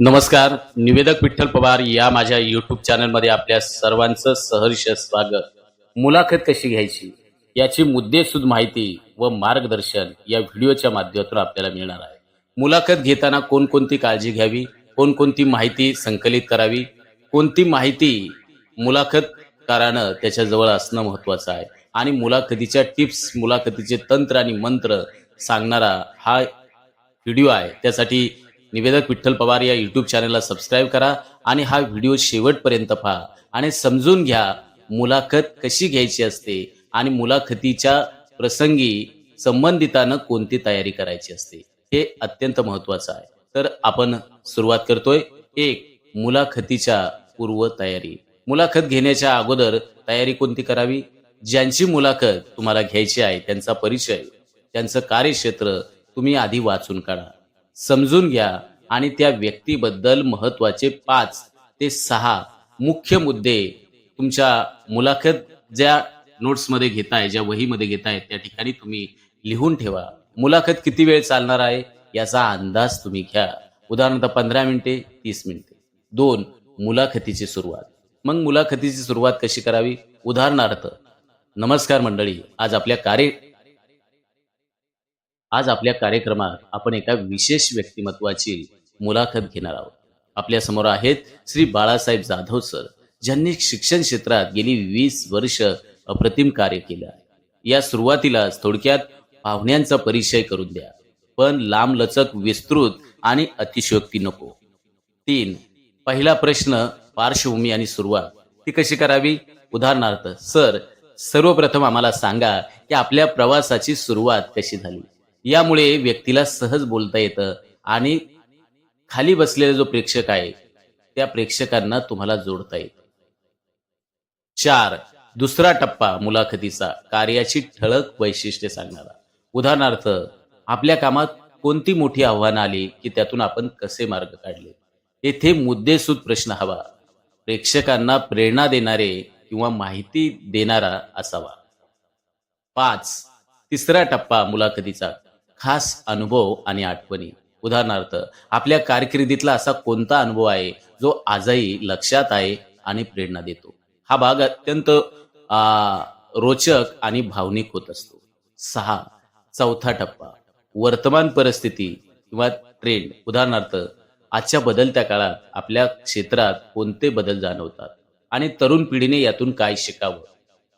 नमस्कार निवेदक विठ्ठल पवार या माझ्या युट्यूब चॅनलमध्ये आपल्या सर्वांचं सहर्ष स्वागत. मुलाखत कशी घ्यायची? याची मुद्देसूद माहिती व मार्गदर्शन या व्हिडिओच्या माध्यमातून आपल्याला मिळणार आहे. मुलाखत घेताना कोणकोणती काळजी घ्यावी? कोणकोणती माहिती संकलित करावी? कोणती माहिती मुलाखतकारानं त्याच्याजवळ असणं महत्वाचं आहे? आणि मुलाखतीच्या टिप्स मुलाखतीचे तंत्र आणि मंत्र सांगणारा हा व्हिडिओ आहे. त्यासाठी निवेदक विठ्ठल पवार या यूट्यूब चॅनलला सबस्क्राईब करा आणि हा व्हिडिओ शेवटपर्यंत पहा. आणि समजून घ्या मुलाखत कशी घ्यायची असते आणि मुलाखतीच्या प्रसंगी संबंधितानं कोणती तयारी करायची असते हे अत्यंत महत्वाचं आहे. तर आपण सुरुवात करतोय. एक मुलाखतीच्या पूर्व तयारी. मुलाखत घेण्याच्या अगोदर तयारी कोणती करावी? ज्यांची मुलाखत तुम्हाला घ्यायची आहे त्यांचा परिचय त्यांचं कार्यक्षेत्र तुम्ही आधी वाचून काढा. समजून घ्या आणि त्या व्यक्तीबद्दल महत्त्वाचे पाच ते सहा मुख्य मुद्दे तुमच्या मुलाखत ज्या नोट्समध्ये घेताय ज्या वहीमध्ये घेताय त्या ठिकाणी तुम्ही लिहून ठेवा. मुलाखत किती वेळ चालणार आहे याचा अंदाज तुम्ही घ्या. उदाहरणार्थ पंधरा मिनिटे तीस मिनिटे. दोन मुलाखतीची सुरुवात. मग मुलाखतीची सुरुवात कशी करावी? उदाहरणार्थ नमस्कार मंडळी आज आपल्या कार्य आज आपल्या कार्यक्रमात आपण एका विशेष व्यक्तिमत्वाची मुलाखत घेणार आहोत. आपल्यासमोर आहेत श्री बाळासाहेब जाधव सर ज्यांनी शिक्षण क्षेत्रात गेली वीस वर्ष अप्रतिम कार्य केलं आहे. या सुरुवातीलाच थोडक्यात पाहुण्यांचा परिचय करून द्या. पण लांबलचक विस्तृत आणि अतिशयोक्ती नको. तीन पहिला प्रश्न पार्श्वभूमी आणि सुरुवात. ती कशी करावी? उदाहरणार्थ सर सर्वप्रथम आम्हाला सांगा की आपल्या प्रवासाची सुरुवात कशी झाली? यामुळे व्यक्तीला सहज बोलता येतं आणि खाली बसलेला जो प्रेक्षक आहे त्या प्रेक्षकांना तुम्हाला जोडता येतं. चार दुसरा टप्पा मुलाखतीचा कार्याची ठळक वैशिष्ट्ये सांगणारा. उदाहरणार्थ आपल्या कामात कोणती मोठी आव्हानं आली की त्यातून आपण कसे मार्ग काढले? येथे मुद्देसूद प्रश्न हवा. प्रेक्षकांना प्रेरणा देणारे किंवा माहिती देणारा असावा. पाच तिसरा टप्पा मुलाखतीचा खास अनुभव आणि आठवणी. उदाहरणार्थ आपल्या कारकिर्दीतला असा कोणता अनुभव आहे जो आजही लक्षात आहे आणि प्रेरणा देतो? हा भाग अत्यंत रोचक आणि भावनिक होत असतो. सहा चौथा टप्पा वर्तमान परिस्थिती किंवा ट्रेंड उदाहरणार्थ आजच्या बदलत्या काळात आपल्या क्षेत्रात कोणते बदल जाणवतात आणि तरुण पिढीने यातून काय शिकावं?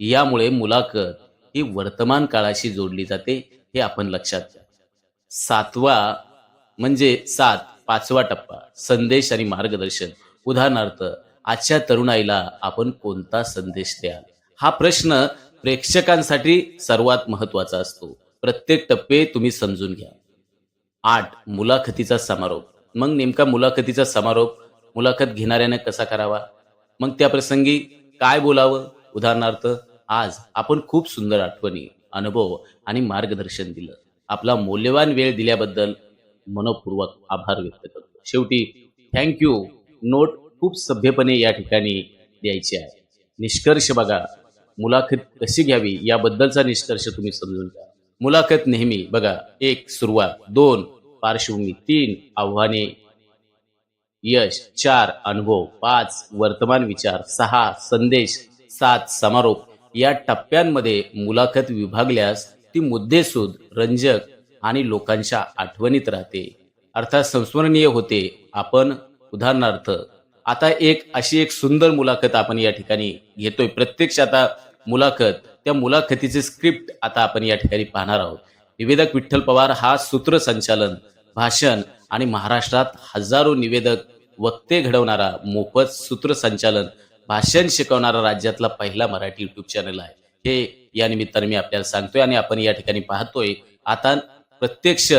यामुळे मुलाखत ही वर्तमान काळाशी जोडली जाते हे आपण लक्षात घ्या. सातवा म्हणजे सात पाचवा टप्पा संदेश आणि मार्गदर्शन. उदाहरणार्थ आजच्या तरुणाईला आपण कोणता संदेश द्याल? हा प्रश्न प्रेक्षकांसाठी सर्वात महत्त्वाचा असतो. प्रत्येक टप्पे तुम्ही समजून घ्या. आठ मुलाखतीचा समारोप. मग नेमका मुलाखतीचा समारोप मुलाखत घेणाऱ्याने कसा करावा? मग त्या प्रसंगी काय बोलावं? उदाहरणार्थ आज आपण खूप सुंदर आठवणी अनुभव आणि मार्गदर्शन दिलं. आपला मौल्यवान वेळ दिल्याबद्दल मनपूर्वक आभार व्यक्त करतो. शेवटी थँक्यू नोट खूप सभ्यपणे या ठिकाणी द्यायची आहे. निष्कर्ष बघा मुलाखत कशी घ्यावी याबद्दलचा निष्कर्ष तुम्ही समजून घ्या. मुलाखत नेहमी बघा एक सुरुवात दोन पार्श्वभूमी तीन आव्हाने यश चार अनुभव पाच वर्तमान विचार सहा संदेश सात समारोप. या टप्प्यांमध्ये मुलाखत विभागल्यास ती मुद्देसूद रंजक आणि लोकांच्या आठवणीत राहते. अर्थात संस्मरणीय होते. आपण उदाहरणार्थ आता एक अशी एक सुंदर मुलाखत आपण या ठिकाणी घेतोय. प्रत्यक्ष आता मुलाखत त्या मुलाखतीचे स्क्रिप्ट आता आपण या ठिकाणी पाहणार आहोत. निवेदक विठ्ठल पवार हा सूत्रसंचालन भाषण आणि महाराष्ट्रात हजारो निवेदक वक्ते घडवणारा मोफत सूत्रसंचालन भाषण शिकवणारा राज्यातला पहिला मराठी युट्यूब चॅनल आहे. हे या निमित्ताने मी आपल्याला सांगतोय आणि आपण या ठिकाणी पाहतोय आता प्रत्यक्ष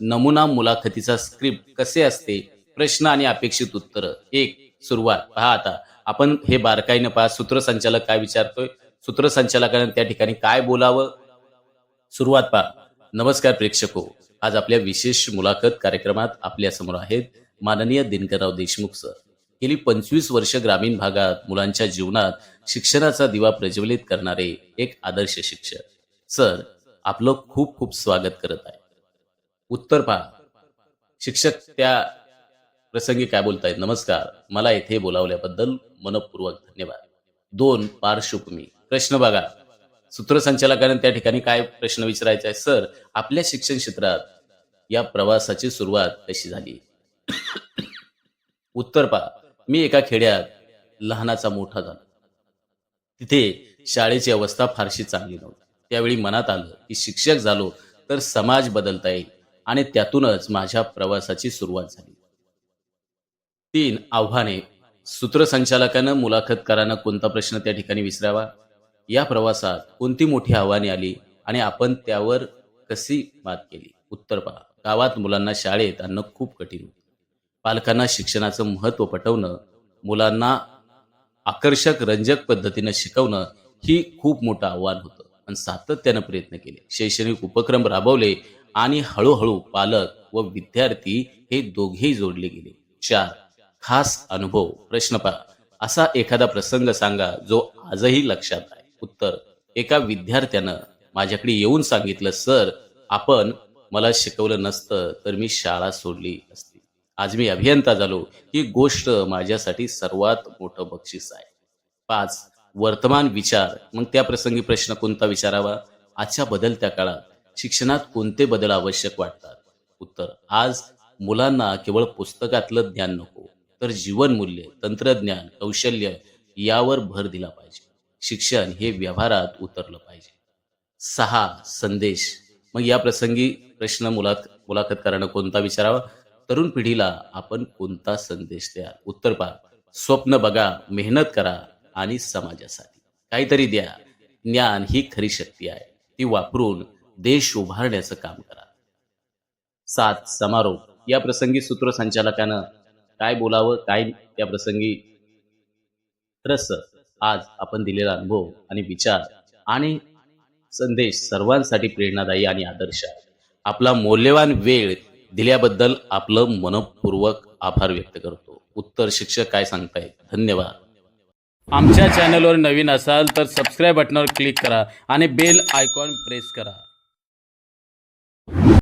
नमुना मुलाखतीचा स्क्रिप्ट कसे असते? प्रश्न आणि अपेक्षित उत्तर. एक सुरुवात. पहा आता आपण हे बारकाईनं पहा सूत्रसंचालक काय विचारतोय? सूत्रसंचालकाने त्या ठिकाणी काय बोलावं? सुरुवात पहा. नमस्कार प्रेक्षको. आज आपल्या विशेष मुलाखत कार्यक्रमात आपल्यासमोर आहेत माननीय दिनकरराव देशमुख सर. गेली पंचवीस वर्ष ग्रामीण भागात मुलांच्या जीवनात शिक्षणाचा दिवा प्रज्वलित करणारे एक आदर्श शिक्षक. सर आपलं खूप खूप स्वागत करत आहे. उत्तर पहा. शिक्षक त्या प्रसंगी काय बोलतायत? नमस्कार. मला येथे बोलावल्याबद्दल मनपूर्वक धन्यवाद. दोन पार्श्वभूमी. प्रश्न बघा. सूत्रसंचालकाने त्या ठिकाणी काय प्रश्न विचारायचा आहे सर आपल्या शिक्षण क्षेत्रात या प्रवासाची सुरुवात कशी झाली? उत्तर पहा. मी एका खेड्यात लहानाचा मोठा झालो. तिथे शाळेची अवस्था फारशी चांगली नव्हती. त्यावेळी मनात आलं की शिक्षक झालो तर समाज बदलता येईल आणि त्यातूनच माझ्या प्रवासाची सुरुवात झाली. तीन आव्हाने. सूत्रसंचालकानं मुलाखतकारानं कोणता प्रश्न त्या ठिकाणी विसरावा? या प्रवासात कोणती मोठी आव्हाने आली आणि आपण त्यावर कशी मात केली? उत्तर पहा. गावात मुलांना शाळेत आणणं खूप कठीण होतं. पालकांना शिक्षणाचं महत्त्व पटवणं मुलांना आकर्षक रंजक पद्धतीनं शिकवणं ही खूप मोठं आव्हान होतं. आणि सातत्यानं प्रयत्न केले. शैक्षणिक उपक्रम राबवले आणि हळूहळू पालक व विद्यार्थी हे दोघेही जोडले गेले. चार खास अनुभव प्रश्न पहा. असा एखादा प्रसंग सांगा जो आजही लक्षात आहे. उत्तर एका विद्यार्थ्यानं माझ्याकडे येऊन सांगितलं सर आपण मला शिकवलं नसतं तर मी शाळा सोडली असते. आज मी अभियंता झालो. ही गोष्ट माझ्यासाठी सर्वात मोठं बक्षीस आहे. पाच वर्तमान विचार. मग त्या प्रसंगी प्रश्न कोणता विचारावा? आजच्या बदलत्या काळात शिक्षणात कोणते बदल आवश्यक वाटतात? उत्तर आज मुलांना केवळ पुस्तकातलं ज्ञान नको तर जीवनमूल्य तंत्रज्ञान कौशल्य यावर भर दिला पाहिजे. शिक्षण हे व्यवहारात उतरलं पाहिजे. सहा संदेश. मग या प्रसंगी प्रश्न मुलात मुलाखतकारानं कोणता विचारावा? तरुण पिढीला आपण कोणता संदेश द्याल? उत्तर पहा. स्वप्न बघा मेहनत करा आणि समाजासाठी. काहीतरी द्या. ज्ञान ही खरी शक्ती आहे. ती वापरून देश उभारण्याचं काम करा. सात समारोप. या प्रसंगी सूत्रसंचालकानं काय बोलावं काय त्या प्रसंगी? रस. आज आपण दिलेला अनुभव आणि विचार आणि संदेश सर्वांसाठी प्रेरणादायी आणि आदर्श आहे. आपला मौल्यवान वेळ दिल्याबद्दल आपलं मनपूर्वक आभार व्यक्त करतो. उत्तर शिक्षक काय सांगताय धन्यवाद. आमच्या चॅनलवर नवीन असाल तर सबस्क्राईब बटनवर क्लिक करा आणि बेल आयकॉन प्रेस करा.